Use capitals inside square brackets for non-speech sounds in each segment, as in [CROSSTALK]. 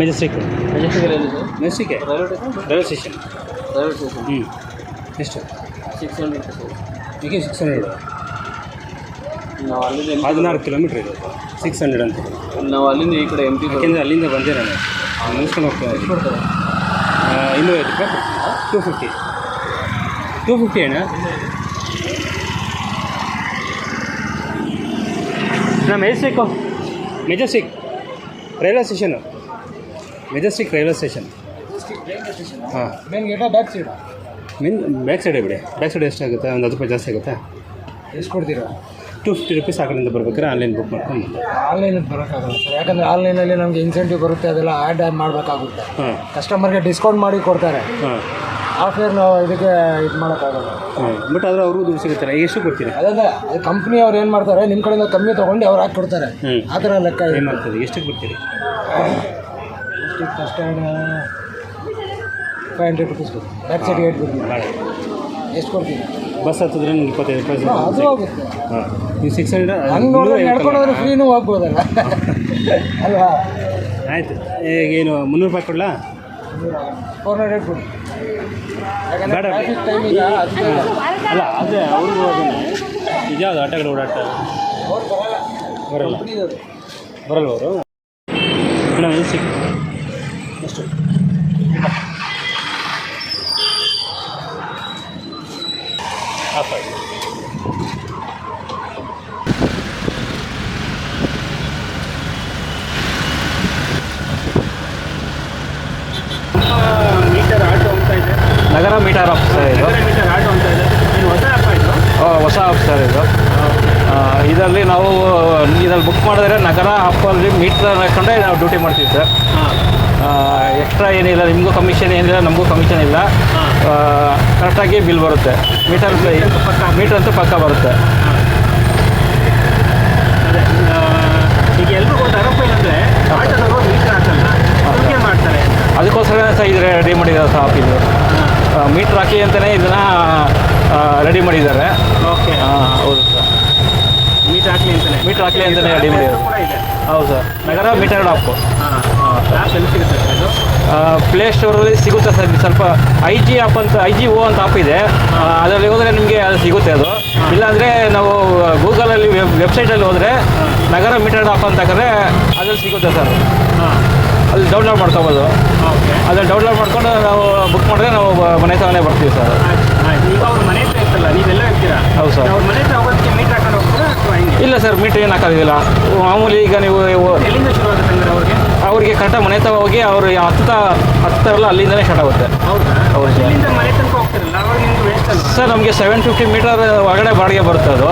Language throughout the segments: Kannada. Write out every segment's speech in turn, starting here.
Majestic. Majestic Majestic? Railway station railway station railway station ಹ್ಞೂ ಎಷ್ಟು? ಸಿಕ್ಸ್ ಹಂಡ್ರೆಡ್ ಈಗ ಸಿಕ್ಸ್ ಹಂಡ್ರೆಡ್ ನಾವು ಅಲ್ಲಿಂದ ಹದಿನಾರು ಕಿಲೋಮೀಟ್ರ್ ಇದೆ ಸಿಕ್ಸ್ ಹಂಡ್ರೆಡ್ ಅಂತ. ನಾವು ಅಲ್ಲಿಂದ ಈ ಕಡೆ ಎಂ ಪಿ ಯಾಕೆಂದರೆ ಅಲ್ಲಿಂದ ಬಂದೆ ನಾನು. ಮುಗಿಸ್ಕೊಂಡು ಹೋಗ್ತೇನೆ ಇನ್ನೂರ ಐದು ರೂಪಾಯಿ ಟೂ ಫಿಫ್ಟಿ ಟೂ ಫಿಫ್ಟಿ ಅಣ್ಣ. ನಾ Majestic Majestic. Railway station Majestic railway station ಹಾಂ. Main gate back side mean back ಸೈಡೇ ಬಿಡಿ. ಬ್ಯಾಕ್ ಸೈಡ್ ಎಷ್ಟಾಗುತ್ತೆ ಒಂದು ಹತ್ತು ರೂಪಾಯಿ ಜಾಸ್ತಿ ಆಗುತ್ತೆ? ಎಷ್ಟು ಕೊಡ್ತೀರಾ? ಟು ಫಿಫ್ಟಿ ರುಪೀಸ್ ಆ ಕಡೆಯಿಂದ ಬರ್ಬೇಕಾದ್ರೆ ಆನ್ಲೈನ್ ಬುಕ್ ಮಾಡ್ಕೊಂಡು ಆನ್ಲೈನಲ್ಲಿ ಬರೋಕ್ಕಾಗಲ್ಲ ಸರ್ ಯಾಕಂದರೆ ಆನ್ಲೈನಲ್ಲಿ ನಮಗೆ ಇನ್ಸೆಂಟಿವ್ ಬರುತ್ತೆ ಅದೆಲ್ಲ ಆ್ಯಡ್ ಮಾಡಬೇಕಾಗುತ್ತೆ. ಹಾಂ. ಕಸ್ಟಮರ್ಗೆ ಡಿಸ್ಕೌಂಟ್ ಮಾಡಿ ಕೊಡ್ತಾರೆ. ಹಾಂ. ಆ ಫೇರ್ ನಾವು ಇದಕ್ಕೆ ಇದು ಮಾಡೋಕ್ಕಾಗಲ್ಲ. ಹಾಂ. ಬಟ್ ಆದರೆ ಅವ್ರಿಗೂ ದುಡ್ಡು ಸಿಗುತ್ತೆ ಎಷ್ಟು ಕೊಡ್ತೀರಾ? ಅದೇ ಅದು ಕಂಪ್ನಿ ಅವ್ರು ಏನು ಮಾಡ್ತಾರೆ ನಿಮ್ಮ ಕಡೆಯಿಂದ ಕಮ್ಮಿ ತೊಗೊಂಡು ಅವ್ರು ಹಾಕಿ ಕೊಡ್ತಾರೆ. ಹ್ಞೂ ಆ ಥರ ಲೆಕ್ಕ ಏನು ಮಾಡ್ತೀರಿ? ಎಷ್ಟಕ್ಕೆ ಕೊಡ್ತೀರಿ ಎಷ್ಟು custard five hundred rupees back side eight ಕೊಡ್ತೀನಿ ಭಾಳ ಎಷ್ಟು ಕೊಡ್ತೀನಿ ಬಸ್ ಹತ್ತಿದ್ರೆ ನಿಮ್ಗೆ ಇಪ್ಪತ್ತೈದು ರೂಪಾಯಿ ಹಾಂ, ಅದು ಹೋಗುತ್ತೆ. ಹಾಂ. ನೀವು ಸಿಕ್ಸ್ ಹಂಡ್ರೆಡ್ ಹಂಗೆ ನೋಡಿದ್ರೆ ನಡ್ಕೊಂಡು ಹೋದ್ರೆ ಫ್ರೀನೂ ಹೋಗ್ಬೋದಲ್ಲ. [LAUGHS] ಅಲ್ವಾ? ಆಯಿತು. ಏನು ಮುನ್ನೂರು ರೂಪಾಯಿ ಕೊಡಲಾ? ಫೋರ್ ಹಂಡ್ರೆಡ್ ಕೊಡಿ. ಬೇಡ. ಅಲ್ಲ ಅದೇ ಅವ್ರಿಗೂ ಅದನ್ನೇ. ಇದ್ಯಾವುದು ಆಟಗಳು ಓಡಾಟ ಬರಲ್ಲ. ಬರಲ್ಲ. ಅವರು? ಮೇಡಮ್ ಸಿಕ್ ಎಷ್ಟು ಹಾಫ್ ಆಯಿತು ಮೀಟರ್ ಆಟೋ ಅಂತ ಇದೆ. ನಗರ ಮೀಟರ್ ಆಫ್ ಸರ್ ಇದು ಮೀಟರ್ ಆಟೋ ಅಂತ ಇದೆ. ಇದು ಹೊಸ ಆ್ಯಪ್ ಆಯಿತು? ಹೊಸ ಆಫ್ ಸರ್ ಇದು. ಇದರಲ್ಲಿ ನಾವು ಇದರಲ್ಲಿ ಬುಕ್ ಮಾಡಿದ್ರೆ ನಗರ ಆಫಲ್ಲಿ ಮೀಟರ್ ಹಾಕೊಂಡೆ ನಾವು ಡ್ಯೂಟಿ ಮಾಡ್ತೀವಿ ಸರ್ ಹಾಂ. ಎಕ್ಸ್ಟ್ರಾ ಏನಿಲ್ಲ ನಿಮಗೂ ಕಮಿಷನ್ ಏನಿಲ್ಲ ನಮಗೂ ಕಮಿಷನ್ ಇಲ್ಲ. ಕರೆಕ್ಟಾಗಿ ಬಿಲ್ ಬರುತ್ತೆ. ಮೀಟರ್ ಮೀಟರ್ ಅಂತೂ ಪಕ್ಕ ಬರುತ್ತೆ. ಅದೇ ಈಗ ಎಲ್ರಿಗೂ ಒಂದು ಅರಪ್ಪ ಏನಂದರೆ ಆಟೋದವರು ಮೀಟರ್ ಹಾಕಲ್ಲ ಅವ್ರಿಗೆ ಮಾಡ್ತಾರೆ ಅದಕ್ಕೋಸ್ಕರ ಸಹ ಇದು ರೆಡಿ ಮಾಡಿದ್ದಾರೆ ಸಹ ಇದು. ಮೀಟ್ರ್ ಹಾಕಿ ಅಂತಲೇ ಇದನ್ನು ರೆಡಿ ಮಾಡಿದ್ದಾರೆ. ಓಕೆ. ಹೌದು ಸರ್. ಮೀಟರ್ ಹಾಕಲಿ ಅಂತಲೇ ಮೀಟ್ರ್ ಹಾಕಲಿ ಅಂತಲೇ ರೆಡಿ ಮಾಡಿದ್ದಾರೆ. ಹೌದು ಸರ್. ನಗರ ಮೀಟರ್ ಹಾಕು ಹಾಂ ಹಾಂ ಸಿಗುತ್ತೆ ಸರ್ ಇದು ಪ್ಲೇಸ್ಟೋರಲ್ಲಿ ಸಿಗುತ್ತೆ ಸರ್ ಸ್ವಲ್ಪ ಐ ಜಿ ಆಪ್ ಅಂತ ಐ ಜಿ ಓ ಅಂತ ಆಪ್ ಇದೆ. ಅದರಲ್ಲಿ ಹೋದರೆ ನಿಮಗೆ ಅದು ಸಿಗುತ್ತೆ ಅದು. ಇಲ್ಲಾಂದರೆ ನಾವು ಗೂಗಲಲ್ಲಿ ವೆಬ್ ವೆಬ್ಸೈಟಲ್ಲಿ ಹೋದರೆ ನಗರ ಮೀಟರ್ ಆಪ್ ಅಂತ ಹಾಕಿದ್ರೆ ಅದ್ರಲ್ಲಿ ಸಿಗುತ್ತೆ ಸರ್. ಅಲ್ಲಿ ಡೌನ್ಲೋಡ್ ಮಾಡ್ಕೊಬೋದು. ಅದನ್ನು ಅದ್ರಲ್ಲಿ ಡೌನ್ಲೋಡ್ ಮಾಡ್ಕೊಂಡು ನಾವು ಬುಕ್ ಮಾಡಿದ್ರೆ ನಾವು ಮನೆ ತಗೊಂಡೇ ಬರ್ತೀವಿ ಸರ್. ಮನೆ ಹತ್ರ ನೀವೆಲ್ಲ ಇರ್ತೀರಾ? ಹೌದು ಸರ್. ಅವ್ರ ಮನೆ ಹತ್ರ ಮೀಟರ್ ಹಾಕೊಂಡು ಇಲ್ಲ ಸರ್ ಮೀಟ್ರ್ ಏನು ಹಾಕೋದಿಲ್ಲ. ಮಾಮೂಲಿ ಈಗ ನೀವು ಎಲ್ಲಿಂದ ಶುರು ಆಗುತ್ತೆ ಅವ್ರಿಗೆ? ಅವ್ರಿಗೆ ಕರೆಕ್ಟಾಗಿ ಮನೆ ತವ ಹೋಗಿ ಅವ್ರು ಹತ್ತ ಹತ್ತಾರಲ್ಲ ಅಲ್ಲಿಂದಲೇ ಸ್ಟಾರ್ಟ್ ಆಗುತ್ತೆ. ಹೌದು? ಸರ್ ನಿಮ್ಗೆ ಸರ್ ಸೆವೆನ್ ಫಿಫ್ಟಿ ಮೀಟರ್ ಒಳಗಡೆ ಬಾಡಿಗೆ ಬರುತ್ತೆ ಅದು.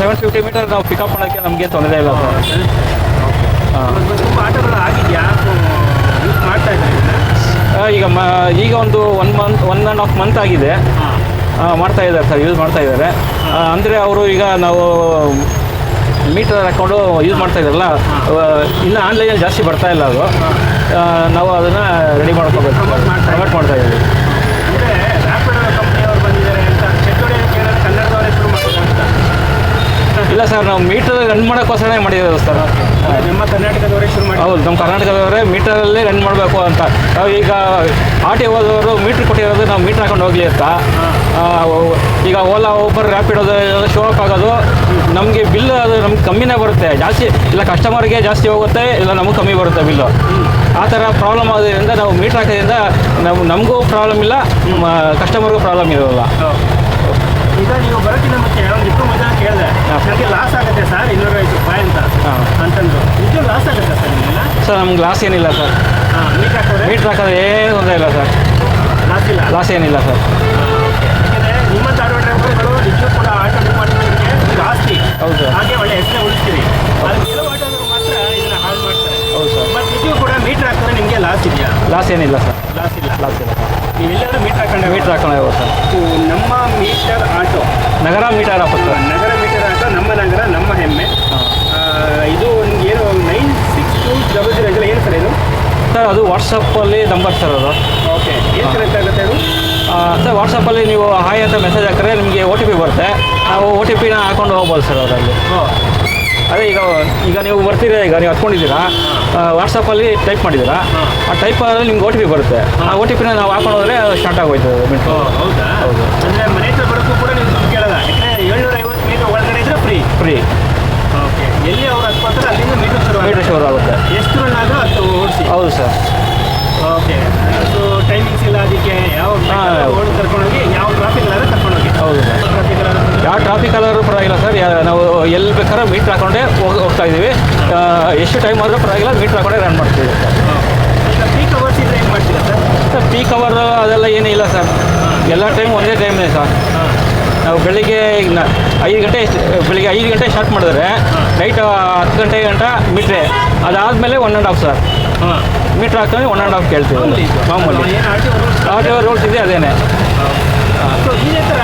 ಸೆವೆನ್ ಫಿಫ್ಟಿ ಮೀಟರ್ ನಾವು ಪಿಕಪ್ ಮಾಡೋಕ್ಕೆ ನಮಗೆ ತೊಂದರೆ ಇಲ್ಲ ಸರ್ ಈಗ? ಮ ಈಗ ಒಂದು one month one and half month ಆಗಿದೆ. ಮಾಡ್ತಾ ಇದ್ದಾರೆ ಸರ್ ಯೂಸ್ ಮಾಡ್ತಾ ಇದ್ದಾರೆ. ಅಂದರೆ ಅವರು ಈಗ ನಾವು ಮೀಟರ್ ಹಾಕೊಂಡು ಯೂಸ್ ಮಾಡ್ತಾ ಇದ್ದಾರಲ್ಲ ಇಲ್ಲ ಇನ್ನು ಆನ್ಲೈನಲ್ಲಿ ಜಾಸ್ತಿ ಬರ್ತಾ ಇಲ್ಲ ಅದು. ನಾವು ಅದನ್ನು ರೆಡಿ ಮಾಡ್ಕೋಬೇಕು. ಕನ್ವರ್ಟ್ ಮಾಡ್ತಾ ಇದ್ದೀವಿ. ಇಲ್ಲ ಸರ್ ನಾವು ಮೀಟರ್ ರನ್ ಮಾಡೋಕ್ಕೋಸ್ಕರನೇ ಮಾಡಿದ್ದೇವೆ ಸರ್. ನಮ್ಮ ಕರ್ನಾಟಕದವರೇ ಶುರು ಮಾಡಿ. ಹೌದು ನಮ್ಮ ಕರ್ನಾಟಕದವರೇ ಮೀಟರಲ್ಲಿ ರನ್ ಮಾಡಬೇಕು ಅಂತ. ನಾವು ಈಗ ಆರ್ ಹೋದವರು ಮೀಟ್ರ್ ಕೊಟ್ಟಿರೋದು ನಾವು ಮೀಟ್ರ್ ಹಾಕೊಂಡು ಹೋಗಲಿ ಅಂತ. ಈಗ ಓಲಾ ಊಬರ್ ರ್ಯಾಪಿಡೋದು ಶೋ ಅಪ್ ಆಗೋದು ನಮಗೆ ಬಿಲ್ ಅದು ನಮ್ಗೆ ಕಮ್ಮಿನೇ ಬರುತ್ತೆ. ಜಾಸ್ತಿ ಇಲ್ಲ ಕಸ್ಟಮರ್ಗೆ ಜಾಸ್ತಿ ಹೋಗುತ್ತೆ ಇಲ್ಲ ನಮಗೆ ಕಮ್ಮಿ ಬರುತ್ತೆ ಬಿಲ್ಲು ಆ ಥರ ಪ್ರಾಬ್ಲಮ್ ಆಗೋದ್ರಿಂದ ನಾವು ಮೀಟ್ರ್ ಹಾಕೋದ್ರಿಂದ ನಾವು ನಮಗೂ ಪ್ರಾಬ್ಲಮ್ ಇಲ್ಲ ಕಸ್ಟಮರ್ಗೂ ಪ್ರಾಬ್ಲಮ್ ಇರೋಲ್ಲ. ಈಗ ನೀವು ಬರೋಕ್ಕಿಂತ ಮುಂಚೆ ಒಂದು ಇಬ್ಬರು ಮುಂಚೆ ಕೇಳಿದೆ. ನನಗೆ ಲಾಸ್ ಆಗುತ್ತೆ ಸರ್ ಇನ್ನೂರೈವತ್ತು ರೂಪಾಯಿ ಅಂತ. ಅಂತಂದ್ರು. ನಿಜ ಲಾಸ್ ಆಗುತ್ತೆ ಸರ್ ನಿಮಗೆಲ್ಲ ಸರ್ ನಮ್ಗೆ ಲಾಸ್ ಏನಿಲ್ಲ ಸರ್ ಹಾಂ ಮೀಟ್ ಹಾಕೋದ್ರೆ ಮೀಟ್ರ್ ಹಾಕೋದು ಏನು ತೊಂದರೆ ಇಲ್ಲ ಸರ್ ಲಾಸ್ ಇಲ್ಲ? ಲಾಸ್ ಏನಿಲ್ಲ ಸರ್ ನಿಮ್ಮಂಥ ಆಟೋ ಡ್ರೈವರ್ಗಳು ನಿಜವೂ ಕೂಡ ಆಟೋ ಡಿಪಾರ್ಟ್ಮೆಂಟ್ಗೆ ಜಾಸ್ತಿ. ಹೌದು ಹಾಗೆ ಒಳ್ಳೆ ಹೆಸರೇ ಉಳಿಸ್ತೀರಿ ಅದು ಕೆಲವು ಆಟೋದವರು ಮಾತ್ರ ಇದನ್ನ ಹಾಳು ಮಾಡ್ತಾರೆ ಹೌದು ಸರ್ ಬಟ್ ನಿಜವೂ ಕೂಡ ಮೀಟ್ರ್ ಹಾಕಿದ್ರೆ ನಿಮಗೆ ಲಾಸ್ ಇದೆಯಾ? ಲಾಸ್ ಏನಿಲ್ಲ ಸರ್ ಲಾಸ್ ಇಲ್ಲ. ಲಾಸ್ ಇಲ್ಲ. ನೀವು ನೀವೆಲ್ಲರೂ ಮೀಟರ್ ಹಾಕೊಂಡು ಮೀಟರ್ ಹಾಕೊಂಡು ಹೋಗ್ಬೋದು ಸರ್ ನಮ್ಮ ಮೀಟರ್ ಆಟೋ ನಗರ ಮೀಟರ್ ಆಫ್ ಸರ್ ನಗರ ಮೀಟರ್ ಆಟೋ ನಮ್ಮ ನಗರ ನಮ್ಮ ಹೆಮ್ಮೆ. ಇದು ನಿಮ್ಗೆ ಏನು nine six two double zero ಇದೆಲ್ಲ ಏನು ಸರ್ ಇದು? ಸರ್ ಅದು ವಾಟ್ಸಪ್ಪಲ್ಲಿ ನಂಬರ್ ಸರ್ ಅದು. ಓಕೆ ಏನು ಕರೆಕ್ಟ್ ಆಗುತ್ತೆ ಅದು ಸರ್ ವಾಟ್ಸಪ್ಪಲ್ಲಿ ನೀವು ಹಾಯ್ ಅಂತ ಮೆಸೇಜ್ ಹಾಕಿದ್ರೆ ನಿಮಗೆ ಓ ಟಿ ಪಿ ಬರುತ್ತೆ. ನಾವು ಓ ಟಿ ಪಿನ ಹಾಕೊಂಡು ಹೋಗ್ಬೋದು ಸರ್ ಅದರಲ್ಲಿ. ಅದೇ ಈಗ ಈಗ ನೀವು ಬರ್ತೀರಾ ಈಗ? ನೀವು ಹತ್ಕೊಂಡಿದ್ದೀರಾ? ವಾಟ್ಸಪ್ಪಲ್ಲಿ ಟೈಪ್ ಮಾಡಿದ್ದೀರಾ? ಆ ಟೈಪ್ ಆದರೆ ನಿಮ್ಗೆ ಒ ಟಿ ಪಿ ಬರುತ್ತೆ. ಆ ಓ ಟಿ ಪಿನ ನಾವು ಹಾಕೊಂಡು ಹೋದ್ರೆ ಸ್ಟಾರ್ಟ್ ಆಗೋಯ್ತು ಮೆಟ್ರೋ ಹೌದಾ? ಹೌದು. ಅಂದ್ರೆ ಮನೆ ಹತ್ರ ಬರೋಕ್ಕೂ ಕೂಡ ನೀವು ದುಡ್ಡು ಕೇಳಲ್ಲ. ಯಾಕಂದ್ರೆ ಏಳ್ನೂರ ಐವತ್ತು ಮೀಟರ್ ಒಳಗಡೆ ಇದ್ರೆ ಫ್ರೀ ಫ್ರೀ ಓಕೆ ಎಲ್ಲಿ ಅವ್ರು ಹತ್ಕೊತಾರೆ ಅಲ್ಲಿಂದ ಮೀಟರ್ ಶುರು ಮೀಟರ್ ಶುರು ಆಗುತ್ತೆ. ಎಷ್ಟು ರನ್ ಆದರೂ ಅದು ಓಡಿಸಿ. ಹೌದು ಸರ್ ಓಕೆ ಅದು ಟೈಮಿಂಗ್ಸ್ ಇಲ್ಲ ಅದಕ್ಕೆ ಯಾವ ಹಾ. ಓಡಿ ಕರ್ಕೊಂಡೋಗಿ ಯಾವ ಟ್ರಾಫಿಕ್ ಇಲ್ಲಾದ್ರೆ ಕರ್ಕೊಂಡೋಗಿ ಹೌದು ಸರ್ ಟ್ರಾಫಿಕ್ ಇಲ್ಲಾದ್ರೆ ಯಾವ ಟ್ರಾಫಿಕ್ ಆದರೂ ಪರವಾಗಿಲ್ಲ ಸರ್ ಯಾ- ನಾವು ಎಲ್ಲಿ ಬೇಕಾದ್ರೂ ಮೀಟ್ರ್ ಹಾಕೊಂಡೇ ಹೋಗ್ ಹೋಗ್ತಾ ಇದ್ದೀವಿ ಆ, ಎಷ್ಟು ಟೈಮ್ ಆದರೂ ಪರವಾಗಿಲ್ಲ ಮೀಟ್ರ್ ಹಾಕೊಂಡೇ ರನ್ ಮಾಡ್ತೀವಿ. ಪೀಕ್ ಅವರ್ಸ್ ಇದ್ರೆ ಏನು ಮಾಡ್ತೀರಾ ಸರ್ ಸರ್ ಪೀಕ್ ಅವರ್ ಅದೆಲ್ಲ ಏನೂ ಇಲ್ಲ ಸರ್ ಎಲ್ಲ ಟೈಮ್ ಒಂದೇ ಟೈಮೇ ಸರ್ ನಾವು ಬೆಳಿಗ್ಗೆ ಈಗ ನ- ಐದು ಗಂಟೆ ಬೆಳಿಗ್ಗೆ ಐದು ಗಂಟೆ ಸ್ಟಾರ್ಟ್ ಮಾಡಿದ್ರೆ ನೈಟ್ ಹತ್ತು ಗಂಟೆ ಗಂಟ ಮೀಟ್ರೆ ಅದಾದಮೇಲೆ one and half sir meter ಹಾಕ್ತಾನೆ ಒನ್ ಆ್ಯಂಡ್ ಹಾಫ್ ಕೇಳ್ತೀವಿ. ಮಾಮೂಲಿ ಆರ್ ಟಿ ರೂಲ್ಸ್ ಇದೆ ಅದೇನೆ.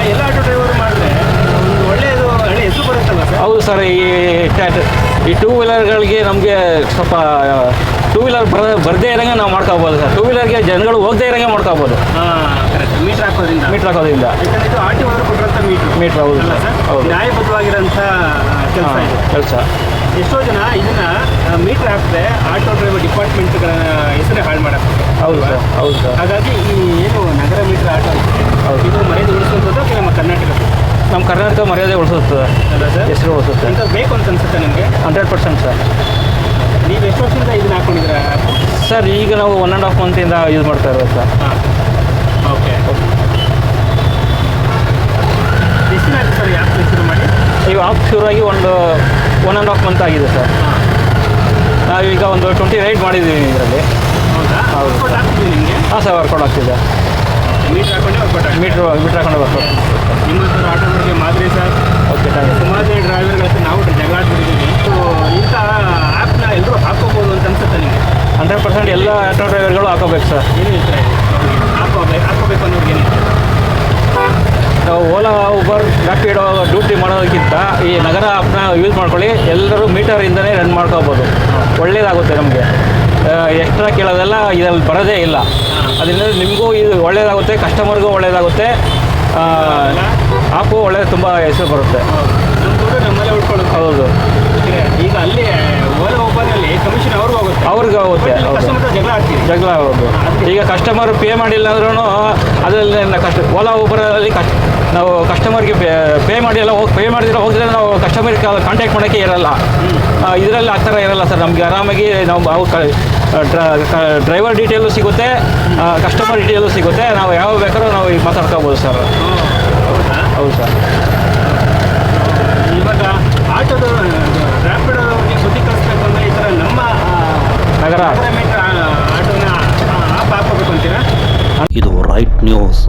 ಎಲ್ಲ ಆಟೋ ಡ್ರೈವರ್ ಮಾಡಿದ್ರೆ ಒಂದು ಒಳ್ಳೆಯದು ಒಳ್ಳೆ ಹೆಸರು ಬರುತ್ತಲ್ಲ ಸರ್ ಹೌದು ಸರ್ ಈ ಈ ಟೂ ವೀಲರ್ಗಳಿಗೆ ನಮಗೆ ಸ್ವಲ್ಪ ಟೂ ವೀಲರ್ ಬರ ಬರದೇ ಇರೋಂಗೆ ನಾವು ಮಾಡ್ಕೋಬೋದು ಸರ್. ಟೂ ವೀಲರ್ಗೆ ಜನಗಳು ಹೋಗದೇ ಇರೋಂಗೆ ಮಾಡ್ಕೋಬೋದು. ಮೀಟ್ರ್ ಹಾಕೋದ್ರಿಂದ. ಮೀಟ್ರ್ ಹಾಕೋದ್ರಿಂದ. ಮೀಟ್ರ್ ಹೌದು ಹೌದು. ನ್ಯಾಯಬದ್ಧವಾಗಿರೋಂಥ ಕೆಲಸ ಇದು. ಕೆಲಸ. ಎಷ್ಟೋ ಜನ ಇದನ್ನ ಮೀಟರ್ ಹಾಕಿದ್ರೆ ಆಟೋ ಡ್ರೈವರ್ ಡಿಪಾರ್ಟ್ಮೆಂಟ್ಗಳ ಹೆಸರೇ ಹಾಳು ಮಾಡಕ್ಕೆ ಹೌದು ಸರ್ ಹೌದು ಸರ್. ಹಾಗಾಗಿ ಈ ಏನು ನಗರ ಮೀಟರ್ ಆಟೋ. ಇದು ಮರ್ಯಾದೆ ಉಳಿಸುವಂಥದ್ದು ನಮ್ಮ ಕರ್ನಾಟಕ ನಮ್ಮ ಕರ್ನಾಟಕ ಮರ್ಯಾದೆ ಉಳಿಸುತ್ತದೆ ಅಲ್ಲ ಸರ್ ಹೆಸರು ಉಳಿಸುತ್ತೆ ಇಂಥದ್ದು ಬೇಕು ಅಂತ ಅನ್ಸುತ್ತೆ ನಿಮಗೆ ಹಂಡ್ರೆಡ್ ಪರ್ಸೆಂಟ್ ಸರ್. ನೀವು ಎಷ್ಟು ವರ್ಷದಿಂದ ಇದನ್ನ ಹಾಕೊಂಡಿದ್ದೀರಾ? ಸರ್ ಈಗ ನಾವು ಒನ್ ಆ್ಯಂಡ್ ಹಾಫ್ ಮಂತಿಂದ ಯೂಸ್ ಮಾಡ್ತಾ ಇರೋದು ಸರ್. ಹಾಂ. ಓಕೆ. ಎಷ್ಟು ದಿನ ಆಯ್ತು ಸರ್ ಶುರು ಮಾಡಿ? ಈಗ ಆಫ್ ಶುರುವಾಗಿ ಒಂದು ಒನ್ ಆ್ಯಂಡ್ ಹಾಫ್ ಮಂತ್ ಆಗಿದೆ ಸರ್. ಹಾಂ. ನಾವೀಗ ಒಂದು ಟ್ವೆಂಟಿ ರೈಡ್ ಮಾಡಿದ್ದೀವಿ ಇದರಲ್ಲಿ. ಹೌದಾ? ಹೌದು. ನಿಮಗೆ? ಹಾಂ ಸರ್ ವರ್ಕೌಟ್ ಆಗ್ತಿದೆ. ಮೀಟ್ರ್ ಹಾಕೊಂಡೆ ವರ್ಕೌಟ್ ಮೀಟ್ರ್ ಮೀಟ್ರ್ ಹಾಕೊಂಡು ವರ್ಕೌಟ್ ನಿಮ್ಮ ಹತ್ರ ಆಟೋಗಳಿಗೆ ಮಾದರಿ ಸರ್. ಓಕೆ ಸರ್ ಯು ಸುಮಾರು ಡ್ರೈವರ್ಗಳ ಹತ್ರ ನಾವು ಜಗಳ ಆಡ್ಬಿಟ್ಟಿದ್ದೀವಿ ಎಲ್ಲರೂ ಹಾಕೋಬೋದು ಅಂತ ಅನ್ಸುತ್ತೆ ನಿಮಗೆ? ಹಂಡ್ರೆಡ್ ಪರ್ಸೆಂಟ್ ಎಲ್ಲ ಆಟೋ ಡ್ರೈವರ್ಗಳು ಹಾಕೋಬೇಕು ಸರ್. ಏನು ಹೇಳ್ತಾರೆ ಹಾಕೋಬೇಕು ಹಾಕೋಬೇಕು ಅನ್ನೋರಿಗೆ ನಾವು ಓಲಾ ಊಬರ್ ರ್ಯಾಪಿಡೋ ಡ್ಯೂಟಿ ಮಾಡೋದಕ್ಕಿಂತ ಈ ನಗರ ಆ್ಯಪ್ನ ಯೂಸ್ ಮಾಡ್ಕೊಳ್ಳಿ. ಎಲ್ಲರೂ ಮೀಟರ್ ಇಂದನೇ ರನ್ ಮಾಡ್ಕೋಬೋದು. ಒಳ್ಳೇದಾಗುತ್ತೆ ನಮಗೆ. ಎಕ್ಸ್ಟ್ರಾ ಕೇಳೋದೆಲ್ಲ ಇದರಲ್ಲಿ ಬರೋದೇ ಇಲ್ಲ. ಅದರಿಂದ ನಿಮಗೂ ಇದು ಒಳ್ಳೇದಾಗುತ್ತೆ ಕಸ್ಟಮರ್ಗೂ ಒಳ್ಳೇದಾಗುತ್ತೆ. ಆಪು ಒಳ್ಳೆ ತುಂಬ ಹೆಸರು ಬರುತ್ತೆ. ಹೌದು. ಈಗ ಅಲ್ಲಿ ಕಮಿಷನ್ ಅವ್ರಿಗೂ ಹೋಗುತ್ತೆ. ಅವ್ರಿಗೆ ಹೋಗುತ್ತೆ ಜಗಳ ಹೌದು ಈಗ ಕಸ್ಟಮರ್ ಪೇ ಮಾಡಿಲ್ಲ ಅಂದ್ರೂ ಅದರಲ್ಲಿ ಕಷ್ಟ ಓಲಾ ಊಬರಲ್ಲಿ ಕಷ್ಟ ನಾವು ಕಸ್ಟಮರ್ಗೆ ಪೇ ಮಾಡಿ ಎಲ್ಲ ಹೋಗಿ ಪೇ ಮಾಡಿದ್ರೆ ಹೋಗಿದ್ರೆ ನಾವು ಕಸ್ಟಮರ್ಗೆ ಕಾಂಟ್ಯಾಕ್ಟ್ ಮಾಡೋಕ್ಕೆ ಇರಲ್ಲ. ಇದರಲ್ಲಿ ಆ ಥರ ಇರಲ್ಲ ಸರ್. ನಮಗೆ ಆರಾಮಾಗಿ ನಾವು ಡ್ರೈವರ್ ಡೀಟೇಲು ಸಿಗುತ್ತೆ ಕಸ್ಟಮರ್ ಡೀಟೇಲು ಸಿಗುತ್ತೆ. ನಾವು ಯಾವ ಬೇಕಾದ್ರೂ ನಾವು ಈಗ ಮಾತಾಡ್ಕೋಬೋದು ಸರ್. ಹೌದಾ? ಹೌದು ಸರ್. ಇವಾಗ ಆಟೋದ ರ್ಯಾಪಿಡೋದವ್ರಿಗೆ ಬುದ್ಧಿ ಕಲಿಸ್ಬೇಕು ಅಂದರೆ ಈ ಥರ ನಮ್ಮ ನಗರ. ಆಟೋನ ಆಪ್ ಹಾಕೋಬೇಕು ಅಂತೀರಾ? ಇದು ರೈಟ್ ನ್ಯೂಸ್